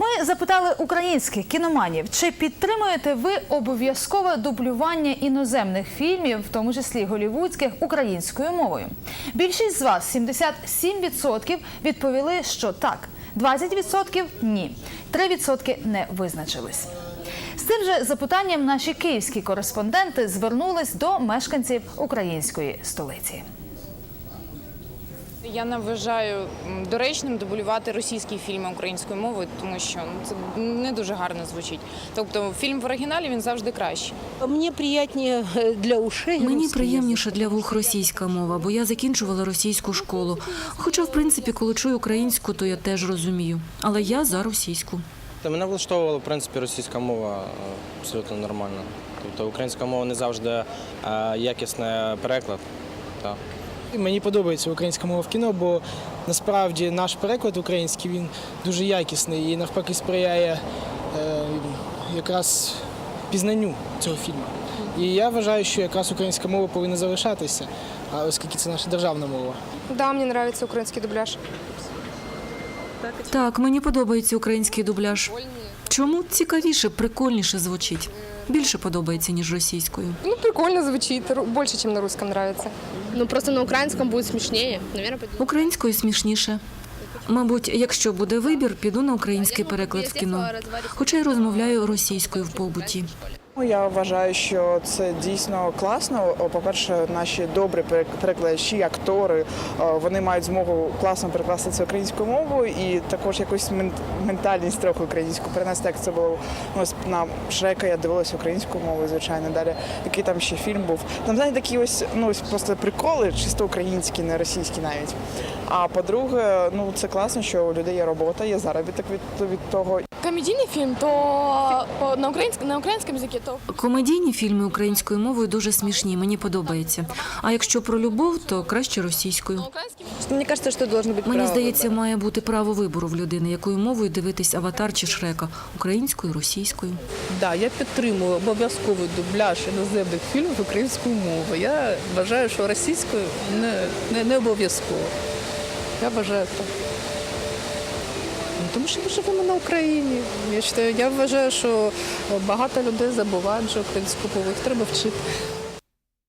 Ми запитали українських кіноманів, чи підтримуєте ви обов'язкове дублювання іноземних фільмів, в тому числі голівудських, українською мовою. Більшість з вас, 77%, відповіли, що так, 20% – ні, 3% не визначились. З цим же запитанням наші київські кореспонденти звернулись до мешканців української столиці. Я не вважаю доречним дублювати російські фільми українською мовою, тому що ну, це не дуже гарно звучить. Тобто фільм в оригіналі він завжди кращий. Мне приятнее э, для ушей. Мені приємніше для вух російська мова, бо я закінчувала російську школу. Хоча, в принципі, коли чую українську, то я теж розумію. Але я за російську. Та мене влаштовувала, в принципі, російська мова е, абсолютно нормально. Тобто українська мова не завжди е, якісний переклад. Так. Мені подобається українська мова в кіно, бо насправді наш переклад український він дуже якісний і навпаки сприяє е, якраз пізнанню цього фільму. І я вважаю, що якраз українська мова повинна залишатися, а оскільки це наша державна мова. Да, мне нравится украинский дубляж. Так, мені подобається український дубляж. Чому цікавіше, прикольніше звучить? Більше подобається, ніж російською. Ну, прикольно звучить, більше, ніж на русском нравится. Ну просто на українському буде смішніше. Українською смішніше. Мабуть, якщо буде вибір, піду на український переклад в кіно. Хоча й розмовляю російською в побуті. Ну, Я вважаю, що це дійсно класно. По-перше, наші добрі перекладачі, актори, е, вони мають змогу класно перекласти це українською мовою і також якусь мен- ментальність трохи українську перенести, як це було ну, ось на Шрека. Я дивилася українською мовою, звичайно. Далі який там ще фільм був. Там знаєте, такі ось ну просто приколи, чисто українські, не російські навіть. А по-друге, ну це класно, що у людей є робота, є заробіток від, від того Комедийный фильм, то по- на, украинском, на украинском языке, то Комедійні фільми українською мовою дуже смішні, мені подобається. А якщо про любов, то краще російською. на украинском. Мне кажется, что должно быть Мені здається, має бути право вибору в людини, якою мовою дивитись аватар чи шрека українською, російською. Да, я підтримую обов'язковий дубляж іноземних фільмів українською мовою. Я вважаю, що російською не, не, не обов'язково. Я вважаю так. Ну, Тому що ми живемо на Україні. Я, вважаю, я вважаю, що багато людей забувають, що українську мову їх треба вчити.